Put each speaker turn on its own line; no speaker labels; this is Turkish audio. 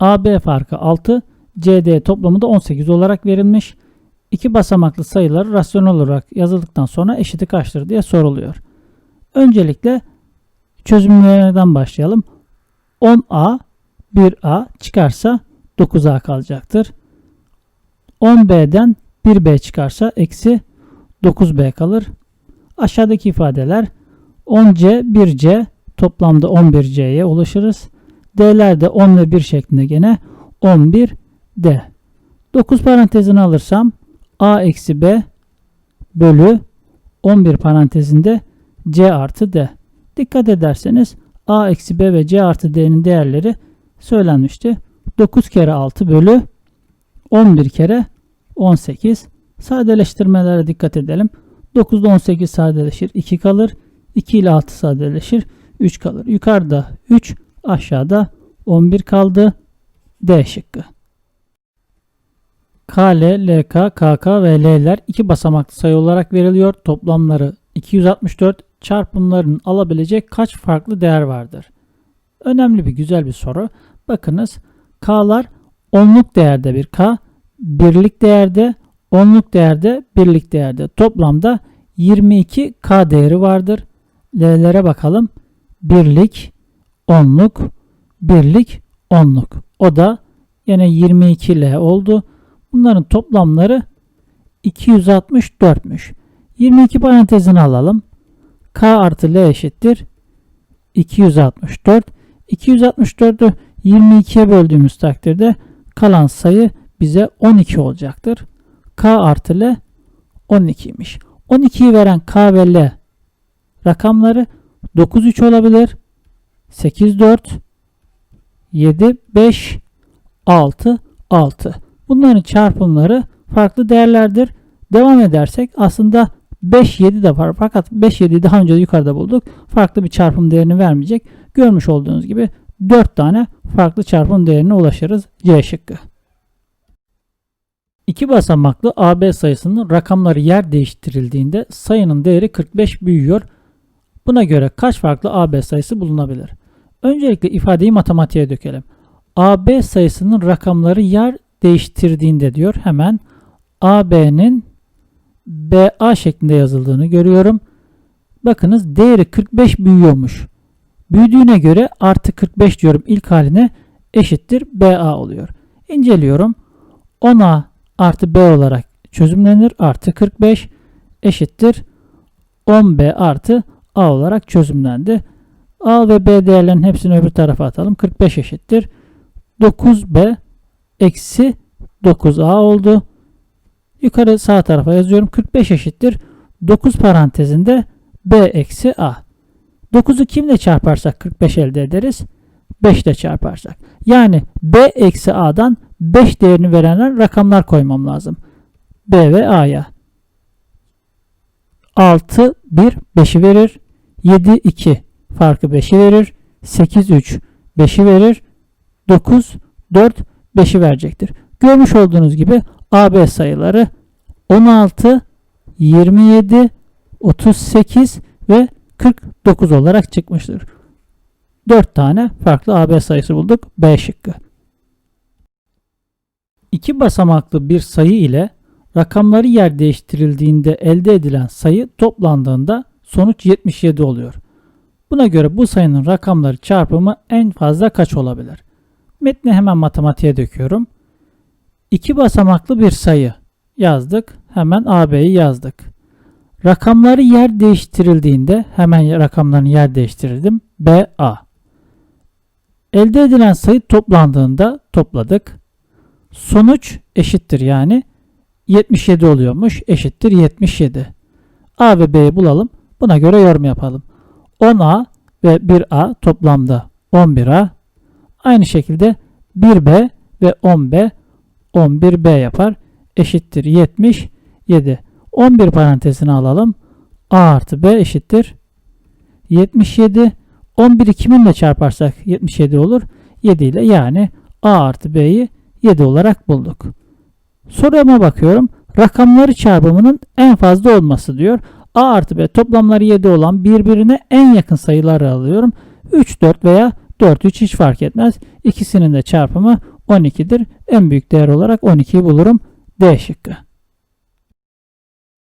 AB farkı 6, CD toplamı da 18 olarak verilmiş. İki basamaklı sayıları rasyonel olarak yazıldıktan sonra eşiti kaçtır diye soruluyor. Öncelikle çözümlerden başlayalım. 10A 1A çıkarsa 9A kalacaktır. 10B'den 1B çıkarsa eksi 9B kalır. Aşağıdaki ifadeler 10C 1C toplamda 11C'ye ulaşırız. D'ler de 10 ve 1 şeklinde gene 11 D. 9 parantezini alırsam A eksi B bölü 11 parantezinde C artı D. Dikkat ederseniz A eksi B ve C artı D'nin değerleri söylenmişti. 9 kere 6 bölü 11 kere 18. Sadeleştirmelere dikkat edelim. 9 ile 18 sadeleşir 2 kalır. 2 ile 6 sadeleşir 3 kalır. Yukarıda 3 aşağıda 11 kaldı. D şıkkı. KL, LK, KK ve L'ler iki basamaklı sayı olarak veriliyor. Toplamları 264 çarpımlarının alabilecek kaç farklı değer vardır? Önemli bir güzel bir soru. Bakınız K'lar onluk değerde bir K, birlik değerde, onluk değerde, birlik değerde. Toplamda 22 K değeri vardır. L'lere bakalım. Birlik, onluk, birlik, onluk. O da yine 22 L oldu. Bunların toplamları 264'müş. 22 parantezini alalım. K artı L eşittir. 264. 264'ü 22'ye böldüğümüz takdirde kalan sayı bize 12 olacaktır. K artı L 12'ymiş. 12'yi veren K ve L rakamları 9 3 olabilir. 8 4 7 5 6 6. Bunların çarpımları farklı değerlerdir. Devam edersek aslında 5 7 de var fakat 5 7'yi daha önce yukarıda bulduk. Farklı bir çarpım değerini vermeyecek. Görmüş olduğunuz gibi 4 tane farklı çarpım değerine ulaşırız. C şıkkı. İki basamaklı AB sayısının rakamları yer değiştirildiğinde sayının değeri 45 büyüyor. Buna göre kaç farklı AB sayısı bulunabilir? Öncelikle ifadeyi matematiğe dökelim. AB sayısının rakamları yer değiştirdiğinde diyor hemen AB'nin BA şeklinde yazıldığını görüyorum. Bakınız değeri 45 büyüyormuş. Büyüdüğüne göre artı 45 diyorum ilk haline eşittir BA oluyor. İnceliyorum. 10A artı B olarak çözümlenir. Artı 45 eşittir 10B artı A olarak çözümlendi. A ve B değerlerinin hepsini öbür tarafa atalım. 45 eşittir. 9B eksi 9A oldu. Yukarı sağ tarafa yazıyorum. 45 eşittir. 9 parantezinde B eksi A. 9'u kimle çarparsak 45 elde ederiz? 5 ile çarparsak. Yani B eksi A'dan 5 değerini verenler rakamlar koymam lazım. B ve A'ya. 6, 1, 5'i verir. 7, 2 farkı 5'i verir. 8, 3 5'i verir. 9, 4 5'i verecektir. Görmüş olduğunuz gibi AB sayıları 16, 27, 38 ve 49 olarak çıkmıştır. 4 tane farklı AB sayısı bulduk. B şıkkı. İki basamaklı bir sayı ile rakamları yer değiştirildiğinde elde edilen sayı toplandığında sonuç 77 oluyor. Buna göre bu sayının rakamları çarpımı en fazla kaç olabilir? Metni hemen matematiğe döküyorum. İki basamaklı bir sayı yazdık. Hemen AB'yi yazdık. Rakamları yer değiştirildiğinde hemen rakamlarını yer değiştirdim. BA. Elde edilen sayı toplandığında topladık. Sonuç eşittir yani 77 oluyormuş. Eşittir 77. A ve B'yi bulalım. Buna göre yorum yapalım. 10A ve 1A toplamda 11A. Aynı şekilde 1B ve 10B 11B yapar. Eşittir 77. 11 parantezini alalım. A artı B eşittir 77. 11'i kiminle çarparsak 77 olur. 7 ile yani A artı B'yi 7 olarak bulduk. Soruma bakıyorum. Rakamları çarpımının en fazla olması diyor. A artı B toplamları 7 olan birbirine en yakın sayıları alıyorum. 3, 4 veya 4, 3 hiç fark etmez. İkisinin de çarpımı 12'dir. En büyük değer olarak 12'yi bulurum. D şıkkı.